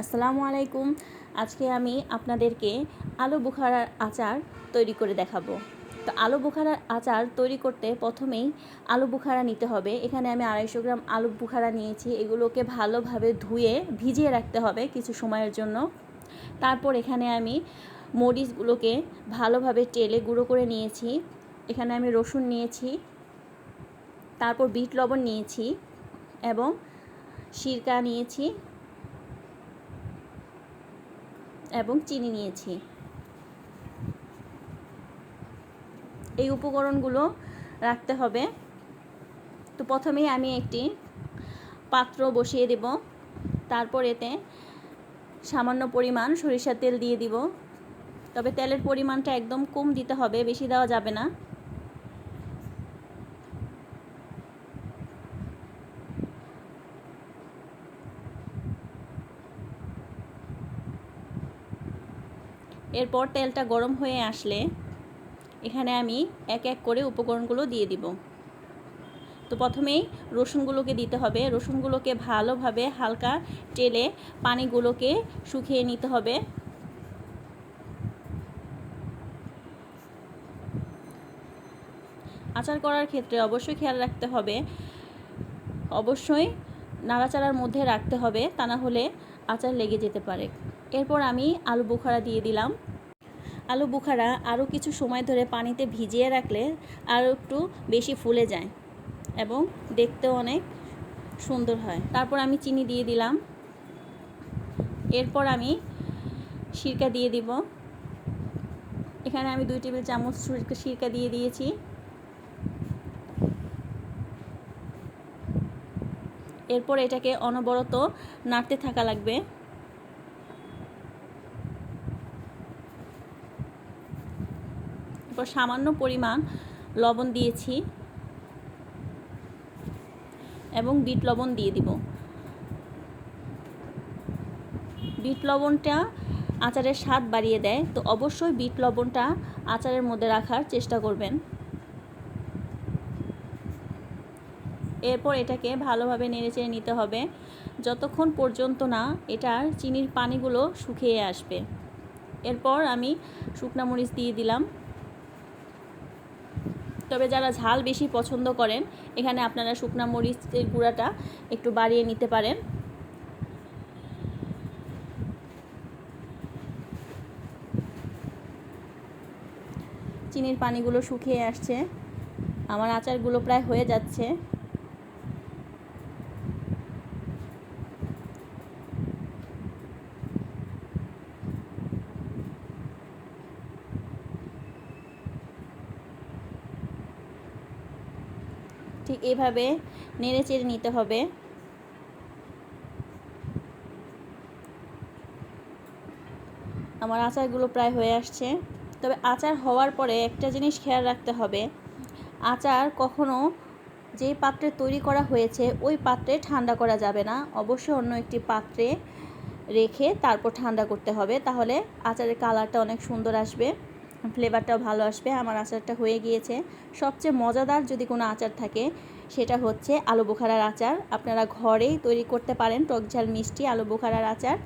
আসসালামু আলাইকুম। আজকে আমি আপনাদেরকে আলু বুখারার আচার তৈরি করে দেখাবো। তো আলু বুখারার আচার তৈরি করতে প্রথমেই আলু বুখারা নিতে হবে। এখানে আমি আড়াইশো গ্রাম আলু বুখারা নিয়েছি। এগুলোকে ভালোভাবে ধুয়ে ভিজিয়ে রাখতে হবে কিছু সময়ের জন্য। তারপর এখানে আমি মরিচগুলোকে ভালোভাবে টেলে গুঁড়ো করে নিয়েছি। এখানে আমি রসুন নিয়েছি। তারপর বিট লবণ নিয়েছি এবং সিরকা নিয়েছি। এবং চিনি নিয়েছি। এই উপকরণগুলো রাখতে হবে। তো প্রথমেই আমি একটি পাত্র বসিয়ে দেব। তারপর এতে সামান্য পরিমাণ সরিষার তেল দিয়ে দিব। তবে তেলের পরিমাণটা একদম কম দিতে হবে, বেশি দেওয়া যাবে না। এরপর তেলটা গরম হয়ে আসলে এখানে আমি এক এক করে উপকরণগুলো দিয়ে দিব। তো প্রথমেই রসুনগুলোকে দিতে হবে। রসুনগুলোকে ভালোভাবে হালকা টেলে পানিগুলোকে শুকিয়ে নিতে হবে। আচার করার ক্ষেত্রে অবশ্যই খেয়াল রাখতে হবে। অবশ্যই নাড়াচাড়ার মধ্যে রাখতে হবে। তা না হলে আচার লেগে যেতে পারে। এরপর আমি আলু বুখারা দিয়ে দিলাম। আলু বুখারা আরও কিছু সময় ধরে পানিতে ভিজিয়ে রাখলে আরও একটু বেশি ফুলে যায় এবং দেখতেও অনেক সুন্দর হয়। তারপর আমি চিনি দিয়ে দিলাম। এরপর আমি সিরকা দিয়ে দিব। এখানে আমি দুই টেবিল চামচ সিরকা দিয়ে দিয়েছি। এরপর এটাকে অনবরত নাড়তে থাকা লাগবে। এরপর সামান্য পরিমাণ লবণ দিয়েছি এবং বিট লবণ দিয়ে দিব। বিট লবণটা আচারের স্বাদ বাড়িয়ে দেয়, তো অবশ্যই বিট লবণটা আচারের মধ্যে রাখার চেষ্টা করবেন। এরপর এটাকে ভালোভাবে নেড়েচেড়ে নিতে হবে, যতক্ষণ পর্যন্ত না এটার চিনির পানিগুলো শুকিয়ে আসবে। এরপর আমি শুকনা মরিচ দিয়ে দিলাম। তবে যারা ঝাল বেশি পছন্দ করেন, এখানে আপনারা শুকনা মরিচের গুঁড়াটা একটু বাড়িয়ে নিতে পারেন। চিনির পানিগুলো শুকিয়ে আসছে। আমার আচারগুলো প্রায় হয়ে যাচ্ছে। ঠিক এভাবে নেড়ে চেড়ে নিতে হবে। আমার আচারগুলো প্রায় হয়ে আসছে। তবে আচার হওয়ার পরে একটা জিনিস খেয়াল রাখতে হবে। আচার কখনো যে পাত্রে তৈরি করা হয়েছে, ওই পাত্রে ঠান্ডা করা যাবে না। অবশ্যই অন্য একটি পাত্রে রেখে তারপর ঠান্ডা করতে হবে। তাহলে আচারের কালারটা অনেক সুন্দর আসবে। ফ্লেভারটাও ভালো আসবে। আমার আচারটা হয়ে গিয়েছে। সবচেয়ে মজাদার যদি কোনো আচার থাকে, সেটা হচ্ছে আলু বোখারার আচার। আপনারা ঘরেই তৈরি করতে পারেন টকঝাল মিষ্টি আলু বোখারার আচার।